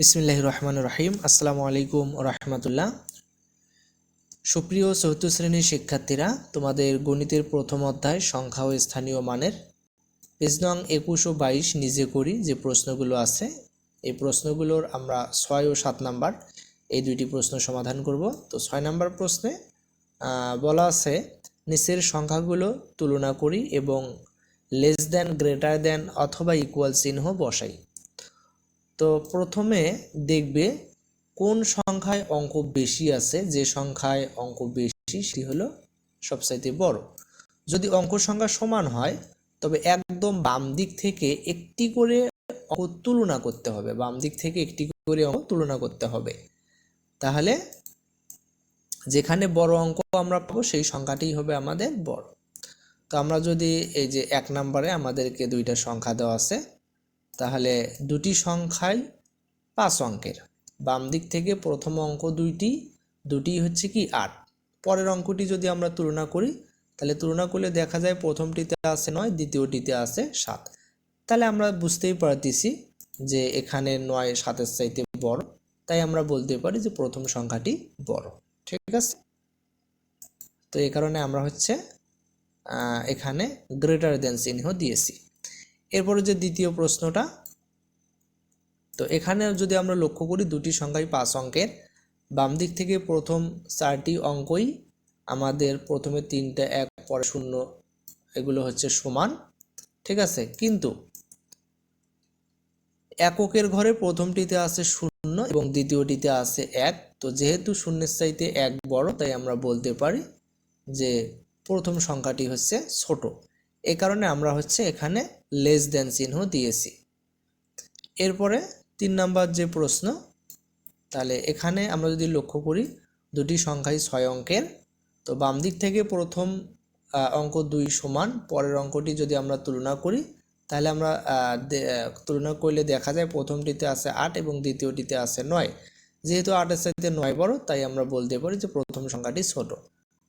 বিসমিল্লাহ রহমান রহিম। আসসালামু আলাইকুম রহমতুল্লাহ। সুপ্রিয় চতুর্থ শ্রেণির শিক্ষার্থীরা, তোমাদের গণিতের প্রথম অধ্যায় সংখ্যা ও স্থানীয় মানের পেজ নং একুশ ও বাইশ নিজে করি যে প্রশ্নগুলো আছে। এই প্রশ্নগুলোর আমরা ছয় ও সাত নাম্বার এই দুইটি প্রশ্ন সমাধান করব। তো ছয় নাম্বার প্রশ্নে বলা আছে, নিচের সংখ্যাগুলো তুলনা করি এবং লেস দ্যান গ্রেটার দ্যান অথবা ইকুয়াল চিহ্ন বসাই। তো প্রথমে দেখবে কোন সংখ্যায় অঙ্ক বেশি আছে, যে সংখ্যায় অঙ্ক বেশি সেটি হলো সবচাইতে বড়। যদি অঙ্ক সংখ্যা সমান হয়, তবে একদম বাম দিক থেকে একটি করে অঙ্ক তুলনা করতে হবে। বাম দিক থেকে একটি করে অঙ্ক তুলনা করতে হবে। তাহলে যেখানে বড় অঙ্ক আমরা পাবো, সেই সংখ্যাটি হবে আমাদের বড়। তো আমরা যদি এই যে এক নম্বরে আমাদেরকে দুইটা সংখ্যা দেওয়া আছে তাহলে দুটি সংখ্যাই পাঁচ অঙ্কের। বাম দিক থেকে প্রথম অঙ্ক দুইটি, দুটি হচ্ছে কি আট। পরের অঙ্কটি যদি আমরা তুলনা করি, তাহলে তুলনা করলে দেখা যায় প্রথমটিতে আছে নয়, দ্বিতীয়টিতে আছে সাত। তাহলে আমরা বুঝতেই পারতেছি যে এখানে নয় সাতের চাইতে বড়। তাই আমরা বলতে পারি যে প্রথম সংখ্যাটি বড়। ঠিক আছে? তো এই কারণে আমরা হচ্ছে এখানে গ্রেটার দেন চিহ্ন দিয়েছি। এরপরে যে দ্বিতীয় প্রশ্নটা, তো এখানে যদি আমরা লক্ষ্য করি দুটি সংখ্যাই পাঁচ অঙ্কের, বাম দিক থেকে প্রথম চারটি অঙ্কই আমাদের প্রথমে তিনটা, এক, পরে শূন্য, এগুলো হচ্ছে সমান, ঠিক আছে? কিন্তু এককের ঘরে প্রথমটিতে আছে শূন্য এবং দ্বিতীয়টিতে আছে এক, তো যেহেতু শূন্যের চাইতে এক বড়, তাই আমরা বলতে পারি যে প্রথম সংখ্যাটি হচ্ছে ছোট। এ কারণে আমরা হচ্ছে এখানে লেস দেন চিহ্ন দিয়েছি। এরপরে তিন নাম্বার যে প্রশ্ন, তাহলে এখানে আমরা যদি লক্ষ্য করি, দুটি সংখ্যাই ছয় অঙ্কের। তো বাম দিক থেকে প্রথম অঙ্ক দুই সমান, পরের অঙ্কটি যদি আমরা তুলনা করি, তাহলে আমরা তুলনা করলে দেখা যায় প্রথমটিতে আছে আট এবং দ্বিতীয়টিতে আছে নয়। যেহেতু আটের সাথে নয় বড়, তাই আমরা বলতে পারি যে প্রথম সংখ্যাটি ছোট।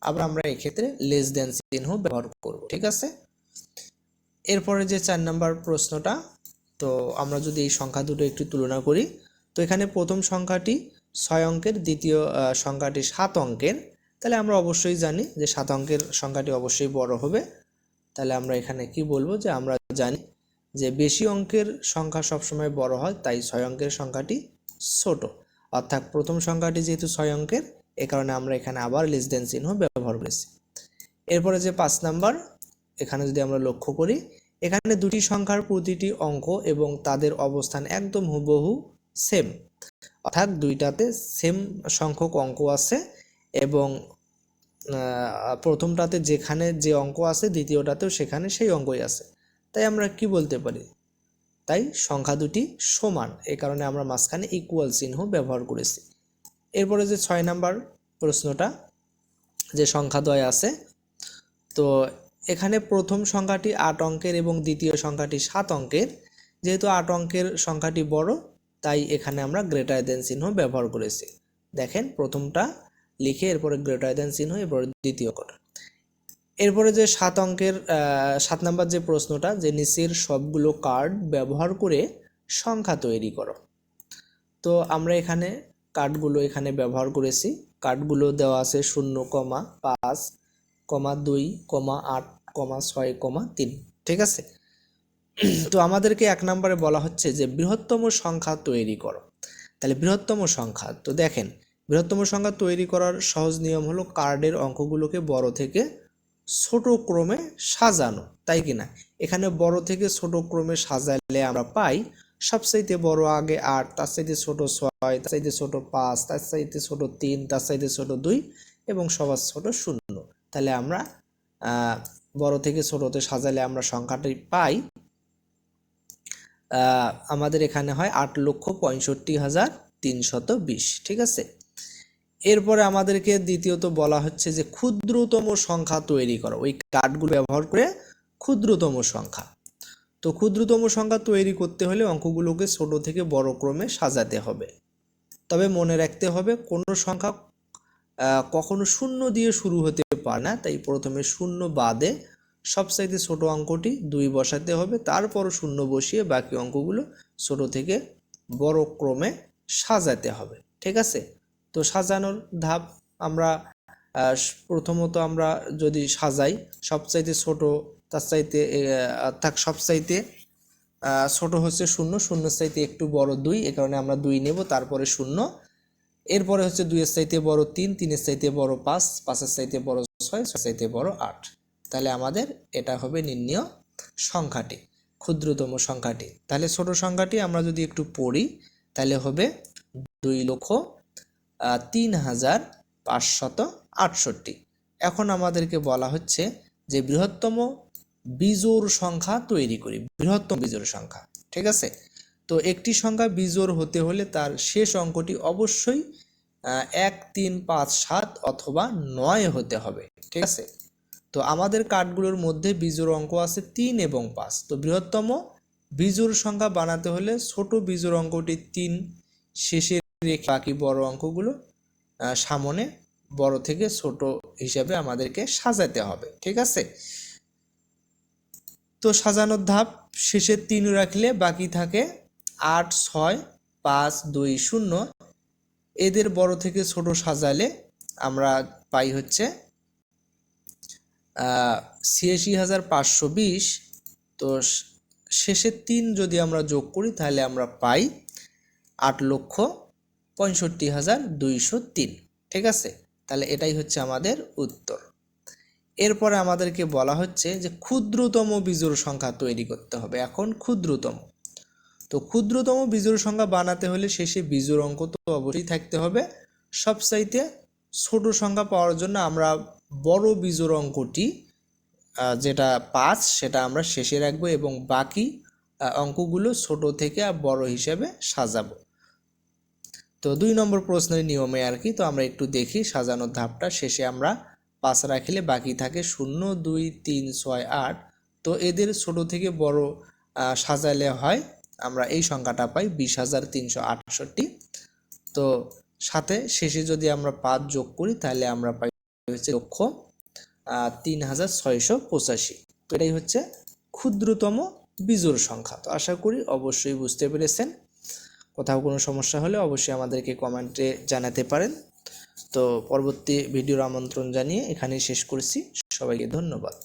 আবার আমরা এক্ষেত্রে লেস দেন চিহ্ন ব্যবহার করব, ঠিক আছে? এরপরে যে চার নাম্বার প্রশ্নটা, তো আমরা যদি এই সংখ্যা দুটো একটু তুলনা করি, তো এখানে প্রথম সংখ্যাটি ছয় অঙ্কের, দ্বিতীয় সংখ্যাটি সাত অঙ্কের। তাহলে আমরা অবশ্যই জানি যে সাত অঙ্কের সংখ্যাটি অবশ্যই বড় হবে। তাহলে আমরা এখানে কি বলব যে আমরা জানি যে বেশি অঙ্কের সংখ্যা সবসময় বড় হয়, তাই ছয় অঙ্কের সংখ্যাটি ছোট। অর্থাৎ প্রথম সংখ্যাটি যেহেতু ছয় অঙ্কের, এ কারণে আমরা এখানে আবার লেস দেন চিহ্ন ব্যবহার করেছি। এরপরে যে পাঁচ নাম্বার এখানে যদি আমরা লক্ষ্য করি, এখানে দুটি সংখ্যার প্রতিটি অঙ্ক এবং তাদের অবস্থান একদম হুবহু সেম অর্থাৎ দুইটাতে সেম সংখ্যক অঙ্ক আছে এবং প্রথমটাতে যেখানে যে অঙ্ক আছে, দ্বিতীয়টাতেও সেখানে সেই অঙ্কই আছে। তাই আমরা কি বলতে পারি? তাই সংখ্যা দুটি সমান। এই কারণে আমরা মাঝখানে ইকুয়াল চিহ্ন ব্যবহার করেছি। এরপরে যে ছয় নাম্বার প্রশ্নটা, যে সংখ্যা সংখ্যাদ্বয় আছে, তো এখানে প্রথম সংখ্যাটি আট অঙ্কের এবং দ্বিতীয় সংখ্যাটি সাত অঙ্কের। যেহেতু আট অঙ্কের সংখ্যাটি বড়, তাই এখানে আমরা গ্রেটার দেন চিহ্ন ব্যবহার করেছি। দেখেন প্রথমটা লিখে এরপরে গ্রেটার দেন চিহ্ন, এরপরে দ্বিতীয় কটা এরপরে যে সাত অঙ্কের সাত নাম্বার যে প্রশ্নটা, যে নিচের সবগুলো কার্ড ব্যবহার করে সংখ্যা তৈরি করো। তো আমরা এখানে কার্ডগুলো এখানে ব্যবহার করেছি। কার্ডগুলো দেওয়া আছে শূন্য, কমা, পাঁচ কমা দুই, কমা আট, কমা ছয়, কমা তিন, ঠিক আছে? তো আমাদেরকে এক নম্বরে বলা হচ্ছে যে বৃহত্তম সংখ্যা তৈরি করো। তাহলে বৃহত্তম সংখ্যা, তো দেখেন, বৃহত্তম সংখ্যা তৈরি করার সহজ নিয়ম হলো কার্ডের অঙ্কগুলোকে বড় থেকে ছোট ক্রমে সাজানো, তাই কি না? এখানে বড় থেকে ছোট ক্রমে সাজালে আমরা পাই সবচাইতে বড় আগে আট, তার চাইতে ছোট ছয়, তার চাইতে ছোট পাঁচ, তার চাইতে ছোট তিন, তার চাইতে ছোট দুই এবং সবার ছোট শূন্য। তাহলে আমরা বড় থেকে ছোটতে সাজালে আমরা সংখ্যাটি পাই আমাদের এখানে হয় আট লক্ষ পঁয়ষট্টি হাজার তিনশত বিশ, ঠিক আছে? এরপরে আমাদেরকে দ্বিতীয়ত বলা হচ্ছে যে ক্ষুদ্রতম সংখ্যা তৈরি করো। ওই কার্ডগুলো ব্যবহার করে ক্ষুদ্রতম সংখ্যা। তো ক্ষুদ্রতম সংখ্যা তৈরি করতে হলে অঙ্কগুলোকে ছোট থেকে বড় ক্রমে সাজাতে হবে। তবে মনে রাখতে হবে কোনো সংখ্যা কখনো শূন্য দিয়ে শুরু হতে পারে না, তাই প্রথমে শূন্য বাদে সবচাইতে ছোট অঙ্কটি দুই বসাতে হবে, তারপর শূন্য বসিয়ে বাকি অঙ্কগুলো ছোট থেকে বড় ক্রমে সাজাতে হবে, ঠিক আছে? তো সাজানোর ধাপ আমরা প্রথমত আমরা যদি সাজাই, সবচাইতে ছোট, তার চাইতে থাক, সবচাইতে ছোট হচ্ছে শূন্য, শূন্যের চাইতে একটু বড় দুই, এ কারণে আমরা দুই নেব, তারপরে শূন্য এরপরে হচ্ছে দুইয়ের চাইতে বড় তিন, তিনের চাইতে বড় পাঁচ, পাঁচের চাইতে বড় ছয়, ছয়ের চাইতে বড় আট। তাহলে আমাদের এটা হবে নির্ণয় সংখ্যাটি, ক্ষুদ্রতম সংখ্যাটি। তাহলে ছোট সংখ্যাটি আমরা যদি একটু পড়ি, তাহলে হবে দুই লক্ষ তিন হাজার পাঁচশত আটষট্টি। এখন আমাদেরকে বলা হচ্ছে যে বৃহত্তম বিজোড় সংখ্যা তৈরি করি, বৃহত্তম বিজোড় সংখ্যা, ঠিক আছে? তো একটি সংখ্যা বিজোড় হতে হলে তার শেষ অঙ্কটি অবশ্যই এক, তিন, পাঁচ, সাত অথবা নয় হতে হবে, ঠিক আছে? তো আমাদের কার্ডগুলোর মধ্যে বিজোড় অঙ্ক আছে তিন এবং পাঁচ। তো বৃহত্তম বিজোড় সংখ্যা বানাতে হলে ছোট বিজোড় অঙ্কটি তিন শেষে রেখে বাকি বড় অঙ্কগুলো সামনে বড় থেকে ছোট হিসাবে আমাদেরকে সাজাতে হবে, ঠিক আছে? তো সাজানোর ধাপ শেষে তিন রাখলে বাকি থাকে আট, ছয়, পাঁচ, দুই, শূন্য। এদের বড় থেকে ছোট সাজালে আমরা পাই হচ্ছে ছিয়াশি হাজার পাঁচশো বিশ। তো শেষের তিন যদি আমরা যোগ করি, তাহলে আমরা পাই আট লক্ষ পঁয়ষট্টি হাজার দুইশো তিন। ঠিক আছে? তাহলে এটাই হচ্ছে আমাদের উত্তর। এরপরে আমাদেরকে বলা হচ্ছে যে ক্ষুদ্রতম বিজোড় সংখ্যা তৈরি করতে হবে। এখন ক্ষুদ্রতম। তো ক্ষুদ্রতম বিজোড় সংখ্যা বানাতে হলে শেষে বিজোড় অঙ্ক তো অবশ্যই থাকতে হবে। সবচাইতে ছোট সংখ্যা পাওয়ার জন্য আমরা বড় বিজোড় অঙ্কটি যেটা পাঁচ, সেটা আমরা শেষে রাখব এবং বাকি অঙ্কগুলো ছোট থেকে আর বড় হিসেবে সাজাবো। তো দুই নম্বর প্রশ্নের নিয়মে আর কি, তো আমরা একটু দেখি সাজানোর ধাপটা। শেষে আমরা পাঁচ রাখলে বাকি থাকে শূন্য, দুই, তিন, ছয়, আট। তো এদের ছোট থেকে বড় সাজালে হয় আমরা এই সংখ্যাটা পাই বিশ হাজার তিনশো তো সাথে শেষে যদি আমরা পাঁচ যোগ করি, তাহলে আমরা পাই হচ্ছে লক্ষ তিন হাজার ছয়শো পঁচাশি। তো এটাই হচ্ছে ক্ষুদ্রতম বিজোড় সংখ্যা। তো আশা করি অবশ্যই বুঝতে পেরেছেন। কোথাও কোনো সমস্যা হলে অবশ্যই আমাদেরকে কমেন্টে জানাতে পারেন। তো পরবর্তী ভিডিওর আমন্ত্রণ জানিয়ে এখানেই শেষ করছি। সবাইকে ধন্যবাদ।